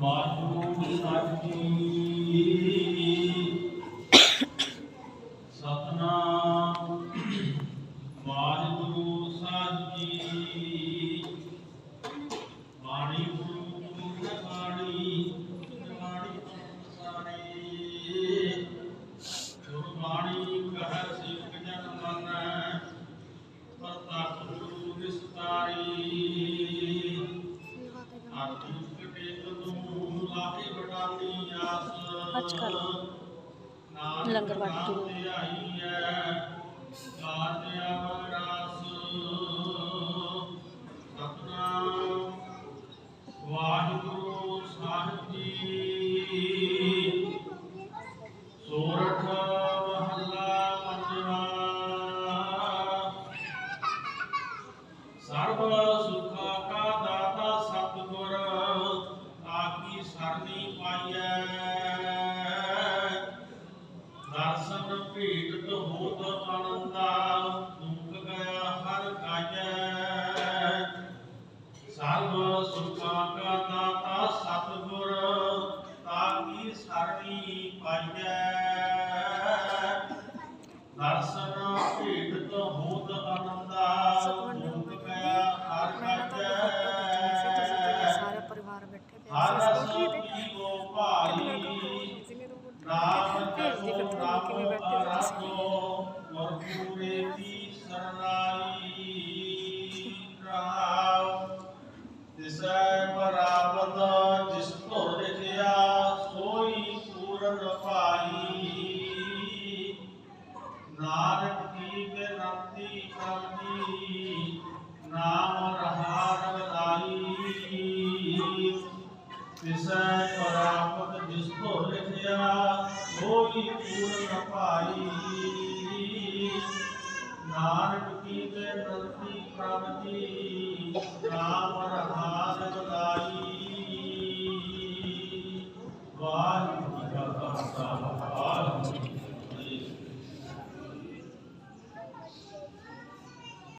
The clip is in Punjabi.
ਵਾਹਿਗੁਰੂ ਸਾਚੀ ਸਤਨਾਮ ਵਾਹਿਗੁਰੂ ਸਾਚੀ ਬਾਣੀ ਗੁਰੂ ਗੁਰੂ ਬਾਣੀ ਬਾਣੀ ਸਾਰੇ ਗੁਰਬਾਣੀ ਕਹੈ ਸਿੱਖ ਜਨ ਮੰਨੈ ਪ੍ਰਤੱਖ ਗੁਰੂ ਵਿਸਤਾਰੀ ਅੱਜ ਕਰ ਲੰਗਰ ਵੰਡ ਕੇ ਆਈ ਹੈ ਵਾਹਿਗੁਰੂ ਸਾਹਿਬ ਜੀ। ਦਰਸ਼ਨ ਭੇਟ ਹੋਤ ਆਨੰਦਾ ਦੁਖ ਗਿਆ ਹਰ ਕਾਜੈ ਸਾਰਾ ਪਰਿਵਾਰ ਬੈਠੇ ਹਰ ਸੀ ਰਸ ਸਕੂਟਰੀ ਤੇ ਪੀਵੋ ਭਾਈ ਨਾਮ ਜਪੋ ਨਾਮ? ਆਰਾਧੋ ਗੁਰਪੂਰੇ ਦੀ ਸਰਨਾਈ। ਰਹਾਉ ਤਿਸੈ ਪਰਾਵਤ ਜਿਸ ਧੁਰ ਲਿਖਿਆ ਸੋਈ ਪੂਰਨ ਪਾਈ। ਨਾਨਕ ਕੀ ਬੇਨੰਤੀ ਕਰਦੀ, ਨਾਮ ਰਹਾ ਰਵਦਾਈ ਤਿਸੈ ਪਰਾਪਤ ਜਿਸ ਕੋ ਲਿਖਿਆ ਹੋਈ ਪੂਰਨ ਪਾਈ ਨਾਨਕ ਕੀ ਬੇਨੰਤੀ ਕਰਦੀ, ਨਾਮ ਰਹਾ